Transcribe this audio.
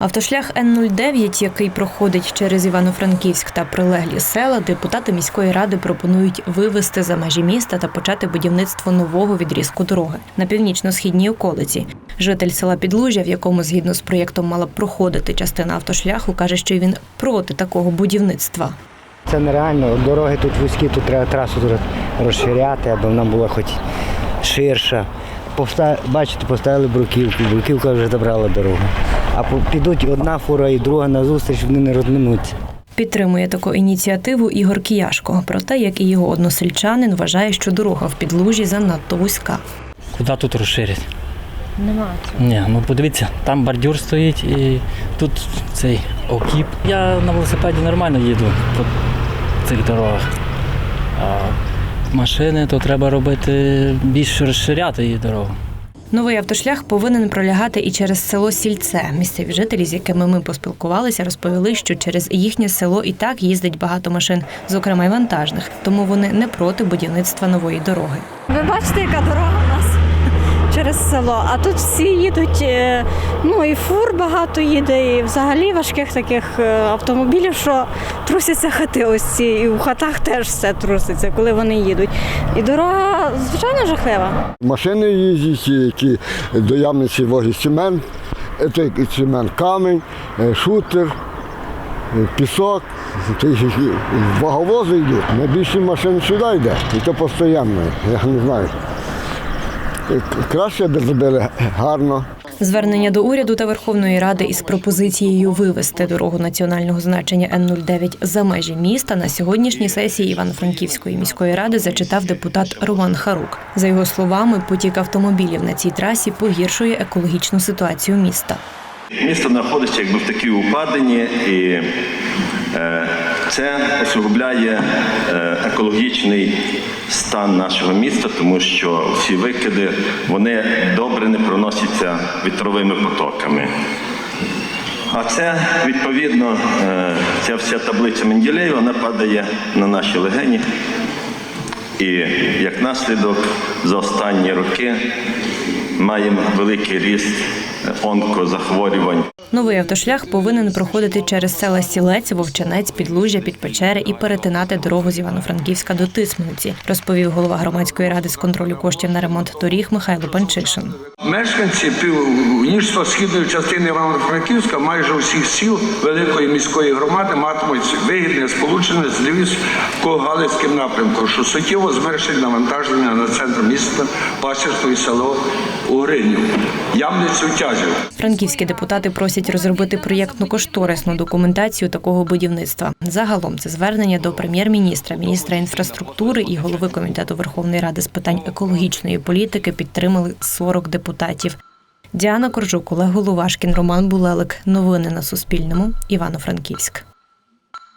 Автошлях Н-09, який проходить через Івано-Франківськ та прилеглі села, депутати міської ради пропонують вивести за межі міста та почати будівництво нового відрізку дороги на північно-східній околиці. Житель села Підлужжя, в якому згідно з проєктом мала б проходити частина автошляху, каже, що він проти такого будівництва. Це нереально. Дороги тут вузькі, тут треба трасу розширяти, аби вона була хоч ширша. Бачите, поставили бруківку, бруківка вже забрала дорогу. А підуть одна фура і друга назустріч, вони не розминуться. Підтримує таку ініціативу Ігор Кіяшко. Проте, як і його односельчанин, вважає, що дорога в підлужі занадто вузька. Куди тут розширять? Немає. Ні, ну подивіться, там бордюр стоїть і тут цей окіп. Я на велосипеді нормально їду по цих дорогах. А машини то треба робити більше розширяти її дорогу. Новий автошлях повинен пролягати і через село Сільце. Місцеві жителі, з якими ми поспілкувалися, розповіли, що через їхнє село і так їздить багато машин, зокрема й вантажних, тому вони не проти будівництва нової дороги. Ви бачите, яка дорога у нас через село. А тут всі їдуть, е, ну і фур багато їде, і взагалі важких таких е, автомобілів, що трусяться хати ось ці, і в хатах теж все труситься, коли вони їдуть. І дорога, звичайно, жахлива. Машини їздять, які до ямниці возять цемент, е, цемент камінь, шутер, пісок, ваговози йдуть. Найбільше машин сюди йде, і то постійно, я не знаю. Краще б зробили гарно. Звернення до уряду та Верховної Ради із пропозицією вивести дорогу національного значення Н-09 за межі міста на сьогоднішній сесії Івано-Франківської міської ради зачитав депутат Роман Харук. За його словами, потік автомобілів на цій трасі погіршує екологічну ситуацію міста. Місто знаходиться якби в такій упадині, і це усугубляє е, екологічний стан нашого міста, тому що всі викиди вони добре не проносяться вітровими потоками. А це відповідно е, ця вся таблиця Менделєєва, вона падає на наші легені. І як наслідок за останні роки маємо великий ріст е, онкозахворювань. Новий автошлях повинен проходити через села Сілець, Вовчанець, Підлужжя, Підпечери і перетинати дорогу з Івано-Франківська до Тисменці, розповів голова громадської ради з контролю коштів на ремонт доріг Михайло Панчишин. Мешканці північно-східної частини Івано-Франківська, майже усіх сіл великої міської громади матимуть вигідне сполучення з Львівсько-Галицьким напрямком, що суттєво зменшить навантаження на центр міста, пасірство село Угринів, Ямницю Тязів. Франківські депутати просять розробити проєктну кошторисну документацію такого будівництва. Загалом це звернення до прем'єр-міністра, міністра інфраструктури і голови комітету Верховної Ради з питань екологічної політики підтримали 40 депутатів. Діана Коржук, Олег Головашкін, Роман Булелик. Новини на Суспільному. Івано-Франківськ.